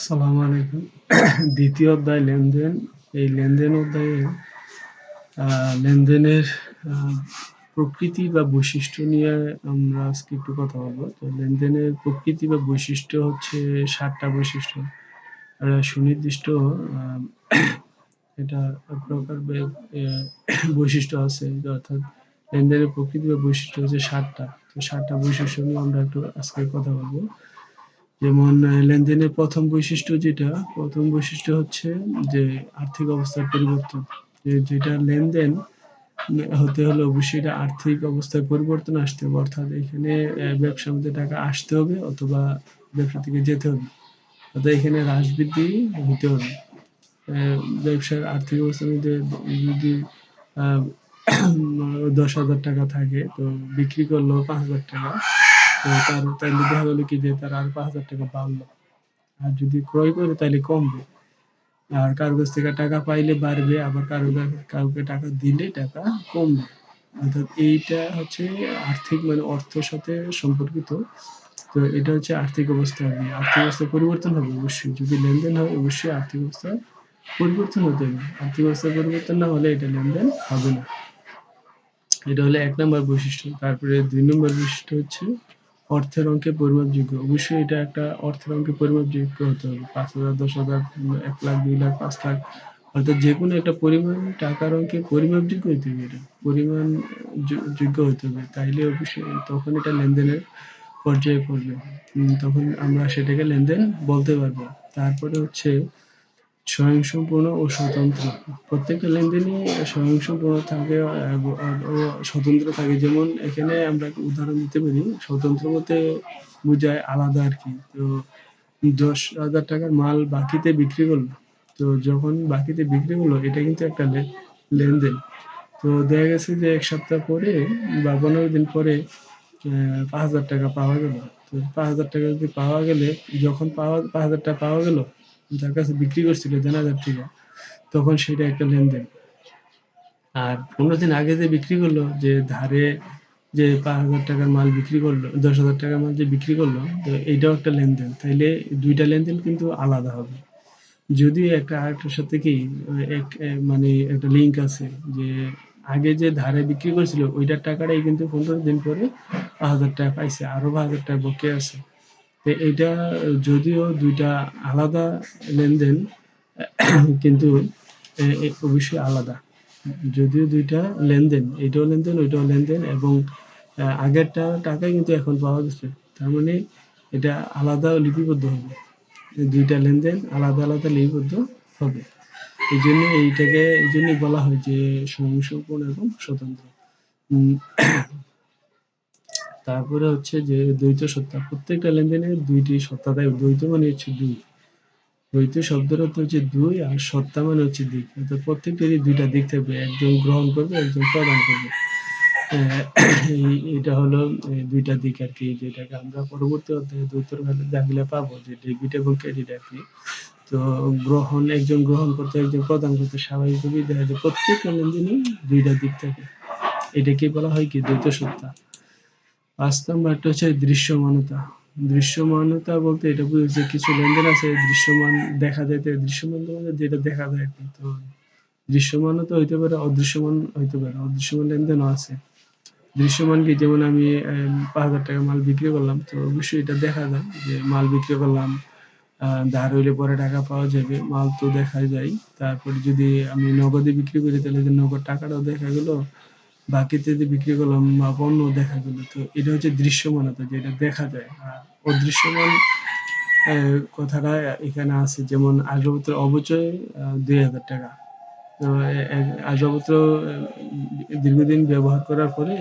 আসসালামু আলাইকুম। দ্বিতীয় অধ্যায় লেনদেন। এই লেনদেন অধ্যায়ে লেনদেনের প্রকৃতি বা বৈশিষ্ট্য নিয়ে আমরা আজকে একটু কথা বলব। তো লেনদেনের প্রকৃতি বা বৈশিষ্ট্য হচ্ছে সাতটা বৈশিষ্ট্য। সুনির্দিষ্ট এটা এক প্রকার বৈশিষ্ট্য আছে। অর্থাৎ লেনদেনের প্রকৃতি বা বৈশিষ্ট্য হচ্ছে সাতটা। তো সাতটা বৈশিষ্ট্য নিয়ে আমরা একটু আজকে কথা বলব। যেমন লেনদেনের প্রথম বৈশিষ্ট্য যেটা, প্রথম বৈশিষ্ট্য হচ্ছে যে আর্থিক অবস্থার পরিবর্তন। যেটা লেনদেন হতে হলে অবশ্যই এটা আর্থিক অবস্থায় পরিবর্তন আসতে হবে। অর্থাৎ এখানে ব্যবসার মধ্যে টাকা আসতে হবে অথবা ব্যবসা থেকে যেতে হবে। অর্থাৎ এখানে হ্রাস বৃদ্ধি হতে হবে। ব্যবসার আর্থিক অবস্থার মধ্যে যদি দশ হাজার টাকা থাকে, তো বিক্রি করল পাঁচ হাজার টাকা। তার, তাইলে দেখা গেলো কি যে তার আর পাঁচ হাজার টাকা বাড়লো। আর যদি ক্রয় করে তাহলে কমবে। আর কারও কাছ থেকে টাকা পাইলে বাড়বে, আবার কারও কাউকে টাকা দিলে টাকা কমবে। অর্থাৎ এইটা হচ্ছে আর্থিক মানে অর্থের সাথে সম্পর্কিত। তো এটা হচ্ছে আর্থিক অবস্থা আর। আর্থিক অবস্থা পরিবর্তন হবে অবশ্যই। যদি লেনদেন হয়, অবশ্যই আর্থিক অবস্থা পরিবর্তন হতে হবে। আর্থিক অবস্থা পরিবর্তন না হলে এটা লেনদেন হবে না। এটা হলো এক নম্বর বৈশিষ্ট্য। তারপরে দুই নম্বর বৈশিষ্ট্য হচ্ছে অর্থের অঙ্কে পরিমাপযোগ্য। অবশ্যই এটা একটা অর্থের অঙ্কে পরিমাপযোগ্য হতে হবে। পাঁচ হাজার, দশ হাজার, এক লাখ, দুই লাখ, পাঁচ লাখ, অর্থাৎ যে কোনো একটা পরিমাণ টাকার অঙ্কে পরিমাপযোগ্য হতে হবে এটা। পরিমাণ যোগ্য হতে হবে। তাইলে অবশ্যই তখন এটা লেনদেনের পর্যায়ে পড়বে। তখন আমরা সেটাকে লেনদেন বলতে পারব। তারপরে হচ্ছে স্বয়ংসম্পূর্ণ ও স্বতন্ত্র। প্রত্যেকটা লেনদেনই স্বয়ংসম্পূর্ণ থাকে ও স্বতন্ত্র থাকে। যেমন এখানে আমরা উদাহরণ দিতে পারি, স্বতন্ত্র বলতে বোঝায় আলাদা আর কি। তো দশ হাজার টাকার মাল বাকিতে বিক্রি করল, তো যখন বাকিতে বিক্রি করল, এটা কিন্তু একটা লেনদেন। তো দেখা গেছে যে এক সপ্তাহ পরে বা পনেরো দিন পরে পাঁচ হাজার টাকা পাওয়া গেল। তো পাঁচ হাজার টাকা যদি পাওয়া গেলে, যখন পাওয়া, পাঁচ হাজার টাকা পাওয়া গেল যার কাছে বিক্রি করছিল হাজার টাকা তখন সেটা একটা লেনদেন। আর পনেরো দিন আগে যে বিক্রি করল, যে ধারে যে পাঁচ হাজার টাকার মাল বিক্রি করল, দশ হাজার টাকার মাল যে বিক্রি করল, তো এইটাও একটা লেনদেন। তাইলে দুইটা লেনদেন কিন্তু আলাদা হবে। যদিও একটা আরেকটার সাথে কি, এক মানে একটা লিঙ্ক আছে, যে আগে যে ধারে বিক্রি করছিল, ওইটার টাকাটাই কিন্তু পনেরো দিন পরে পাঁচ হাজার টাকা পাইছে, আরও পাঁচ হাজার টাকা বকেয়া আছে। তো এটা যদিও দুইটা আলাদা লেনদেন, কিন্তু অবশ্যই আলাদা। যদিও দুইটা লেনদেন, এটাও লেনদেন, ওইটাও লেনদেন এবং আগেরটা টাকাই কিন্তু এখন পাওয়া গেছে। তার মানে এটা আলাদা লিপিবদ্ধ হবে। দুইটা লেনদেন আলাদা আলাদা লিপিবদ্ধ হবে। এই জন্য এইটাকে এই জন্যই বলা হয় যে সংসম্পূর্ণ এবং স্বতন্ত্র। তারপরে হচ্ছে যে দ্বৈত সত্তা, প্রত্যেকটা লেনদেনে দুইটি সত্তা থাকে, দ্বৈত মানে হচ্ছে দুই। দ্বৈত শব্দের অর্থ হচ্ছে দুই আর সত্তা মানে হচ্ছে দিক। অর্থাৎ প্রত্যেকটারই দুইটা দিক থাকবে, একজন গ্রহণ করবে, একজন প্রদান করবে। এটা হলো দুইটা দিক আর কি, যেটাকে আমরা পরবর্তী অধ্যায়ে দ্বৈতর দাখিলে পাবো যে ডেবিট এবং ক্রেডিট আর কি। তো গ্রহণ, একজন গ্রহণ করতে, একজন প্রদান করতে স্বাভাবিকভাবেই দেখা যায় প্রত্যেকটা লেনদেনই দুইটা দিক থাকে। এটাকে বলা হয় কি দ্বৈত সত্তা। পাঁচ নাম্বারটা হচ্ছে দৃশ্যমানতা। দৃশ্যমানতা বলতে এটা বুঝেছে কিছু লেনদেন আছে, দৃশ্যমান দেখা যায় দৃশ্যমান মানে যেটা দেখা যায় তো দৃশ্যমানতা হইতে পারে, অদৃশ্যমান হইতে পারে, অদৃশ্যমান লেনদেনও আছে। দৃশ্যমান কি? যেমন আমি পাঁচ হাজার টাকা মাল বিক্রি করলাম, তো অবশ্যই এটা দেখা যায় যে মাল বিক্রি করলাম ধার হইলে পরে টাকা পাওয়া যাবে, মাল তো দেখা যায়। তারপরে যদি আমি নগদে বিক্রি করি, তাহলে নগদ টাকাটাও দেখা গেল বাকিতে যদি বিক্রি করলাম বা পণ্য দেখা গেল তো এটা হচ্ছে দৃশ্যমানতা যেটা দেখা যায়। আর অদৃশ্যমান কথাটা এখানে আছে, যেমন আসবাবপত্র অবচয় দুই হাজার টাকা। আসবাবপত্র দীর্ঘদিন ব্যবহার করার পরে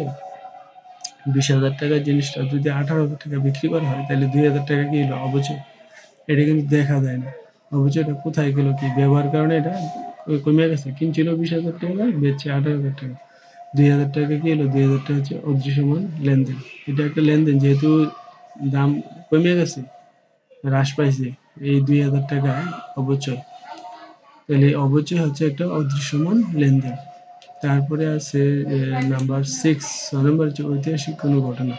বিশ হাজার টাকার জিনিসটা যদি আঠারো হাজার টাকা বিক্রি করা হয়, তাহলে দুই হাজার টাকা কি হলো? অবচয় এটা কিন্তু দেখা যায় না। অবচয়টা কোথায় গেল কি? ব্যবহার কারণে এটা কমে গেছে। কিনছিল বিশ হাজার টাকা, বেচছে আঠারো হাজার টাকা। দুই হাজার টাকা কি হলো? দুই হাজার টাকা হচ্ছে অদৃশ্যমান লেনদেন। এটা একটা লেনদেন, যেহেতু দাম কমে গেছে, হ্রাস পাইছে, এই দুই হাজার টাকা অবচয়। তাহলে অবচয় হচ্ছে একটা অদৃশ্যমান লেনদেন। তারপরে আছে নাম্বার সিক্স নাম্বার হচ্ছে ঐতিহাসিক কোনো ঘটনা।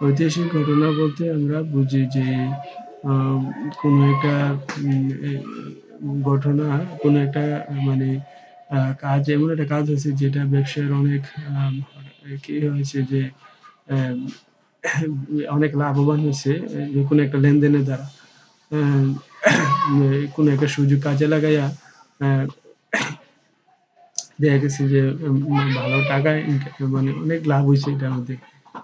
ঐতিহাসিক ঘটনা বলতে আমরা বুঝি যে কোনো একটা ঘটনা, কোনো একটা মানে কাজ, এমন একটা কাজ হয়েছে যেটা ব্যবসায়ের অনেক কি হয়েছে যে অনেক লাভবান হয়েছে কোনো একটা লেনদেনের দ্বারা। কোনো একটা সুযোগ কাজে লাগাইয়া দেখা গেছে যে ভালো টাকা মানে অনেক লাভ হয়েছে এটার মধ্যে।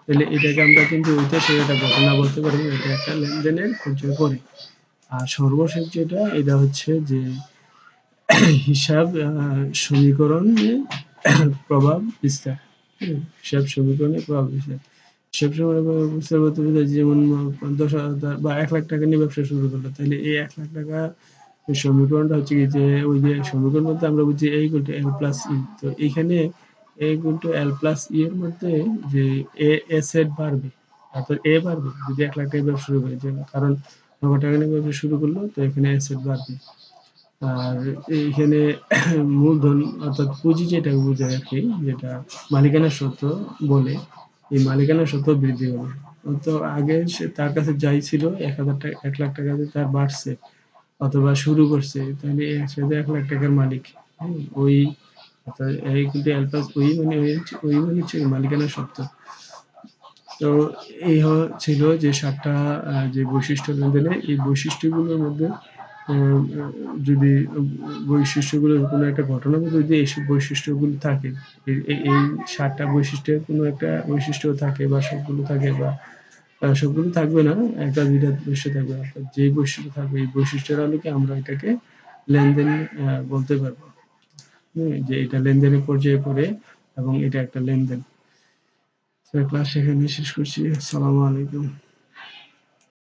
তাইলে এটাকে আমরা কিন্তু ঐতিহাসিক একটা ঘটনা বলতে পারি। এটা একটা লেনদেনের পর্যায়ে পড়ে। আর সর্বশেষ যেটা, এটা হচ্ছে যে হিসাব সমীকরণে প্রভাব বিস্তার। হিসাব সমীকরণে প্রভাব বিস্তার। হিসাব সমীকরণে বিস্তার যেমন ১০,০০০ বা ৳১,০০,০০০ নিয়ে ব্যবসা শুরু করল। তাইলে এই ৳১,০০,০০০ এই সমীকরণটা হচ্ছে কি যে ওই যে সমীকরণ বলতে আমরা বুঝি A = L + E তো এইখানে A = প্লাস ই এর মধ্যে যে A অ্যাসেট বাড়বে। অর্থাৎ এ বাড়বে যদি এক লাখ টাকা ব্যবসা শুরু করে। কারণ ৳৯০,০০০ নিয়ে ব্যবসা শুরু করল তো এখানে অ্যাসেট বাড়বে। আর এইখানে মূলধন অর্থাৎ পুঁজি যেটা বোঝায় আরকি যেটা মালিকানা সত্ত্ব বলে, এই মালিকানা সত্ত্ব বৃদ্ধি পাবে। তো আগে সে তার কাছে যাই ছিল ৳১,০০০ ৳১,০০,০০০ দিয়ে তার বাড়ছে অথবা শুরু করছে তাহলে সে তো ৳১,০০,০০০ র মালিক। ওই L + E মানে ওই মানে হচ্ছে মালিকানা সত্ত্ব। তো এই ছিল যে ৭ টা যে বৈশিষ্ট্য লেনদেনের এই বৈশিষ্ট্যগুলোর মধ্যে যদি বৈশিষ্ট্যগুলোর কোনো একটা মধ্যে যদি এইসব বৈশিষ্ট্যগুলো থাকে, এই সাতটা বৈশিষ্ট্যের কোনো একটা বৈশিষ্ট্য থাকে বা সবগুলো থাকে বা সবগুলো থাকবে না, ১ টা ২ বৈশিষ্ট্য থাকবে। অর্থাৎ যেই বৈশিষ্ট্য থাকবে এই বৈশিষ্ট্যের আলোকে আমরা এটাকে লেনদেন বলতে পারব। যে এটা লেনদেনের পর্যায়ে পড়ে এবং এটা একটা লেনদেন। ক্লাস এখানেই শেষ করছি। আসসালামু আলাইকুম।